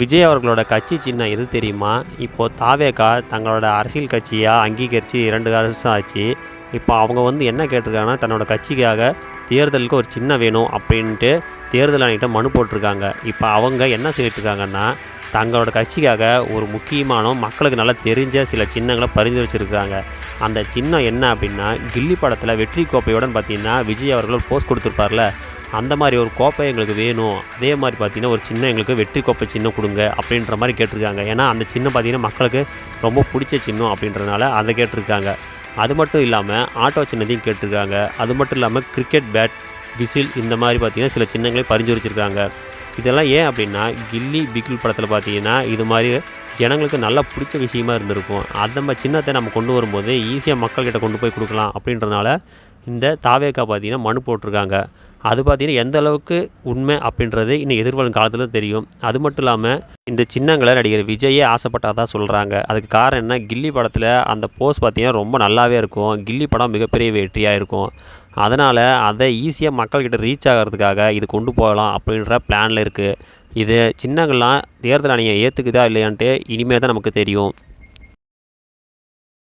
விஜய் அவர்களோட கட்சி சின்னம் எது தெரியுமா? இப்போ தாவேகா தங்களோட அரசியல் கட்சியாக அங்கீகரித்து இரண்டு வருஷம் ஆச்சு. இப்போ அவங்க வந்து என்ன கேட்டிருக்காங்கன்னா தன்னோட கட்சிக்காக தேர்தலுக்கு ஒரு சின்னம் வேணும் அப்படின்ட்டு தேர்தல் ஆணையிட்ட மனு போட்டிருக்காங்க. இப்போ அவங்க என்ன சொல்லிட்டு இருக்காங்கன்னா தங்களோட கட்சிக்காக ஒரு முக்கியமான மக்களுக்கு நல்லா தெரிஞ்ச சில சின்னங்களை பரிந்துரைச்சிருக்காங்க அந்த சின்னம் என்ன அப்படின்னா கில்லி படத்தில் வெற்றி கோப்பையுடன் பார்த்தீங்கன்னா விஜய் அவர்கள் போஸ்ட் கொடுத்துருப்பார்ல அந்த மாதிரி ஒரு கோப்பை எங்களுக்கு வேணும். அதே மாதிரி பார்த்தீங்கன்னா ஒரு சின்ன எங்களுக்கு வெற்றி கோப்பை சின்னம் கொடுங்க அப்படின்ற மாதிரி கேட்டிருக்காங்க. ஏன்னா அந்த சின்னம் பார்த்தீங்கன்னா மக்களுக்கு ரொம்ப பிடிச்ச சின்னம் அப்படின்றனால அதை கேட்டிருக்காங்க. அது மட்டும் இல்லாமல் ஆட்டோ சின்னத்தையும் கேட்டிருக்காங்க. அது மட்டும் இல்லாமல் கிரிக்கெட் பேட் விசில் இந்த மாதிரி பார்த்தீங்கன்னா சில சின்னங்களை பரிந்துரைச்சிருக்காங்க. இதெல்லாம் ஏன் அப்படின்னா கில்லி பிகில் படத்தில் பார்த்தீங்கன்னா இது மாதிரி ஜனங்களுக்கு நல்லா பிடிச்ச விஷயமா இருந்திருக்கும். அந்த மாதிரி சின்னத்தை நம்ம கொண்டு வரும்போது ஈஸியாக மக்கள்கிட்ட கொண்டு போய் கொடுக்கலாம் அப்படின்றனால இந்த தாவேக்கா பார்த்தீங்கன்னா மனு போட்டிருக்காங்க. அது பார்த்தீங்கன்னா எந்த அளவுக்கு உண்மை அப்படின்றது இன்னும் எதிர்வரும் காலத்தில் தெரியும். அது மட்டும் இல்லாமல் இந்த சின்னங்களை நடிகர் விஜயே ஆசைப்பட்டதாக சொல்கிறாங்க அதுக்கு காரணம் என்ன? கில்லி படத்தில் அந்த போஸ் பார்த்திங்கன்னா ரொம்ப நல்லாவே இருக்கும். கில்லி படம் மிகப்பெரிய வெற்றியாக இருக்கும். அதனால் அதை ஈஸியாக மக்கள்கிட்ட ரீச் ஆகிறதுக்காக இது கொண்டு போகலாம் அப்படின்ற பிளானில் இருக்குது இது சின்னங்கள்லாம் தேர்தல் அணியை ஏற்றுக்குதா இல்லையான்ட்டு இனிமேல் தான் நமக்கு தெரியும்.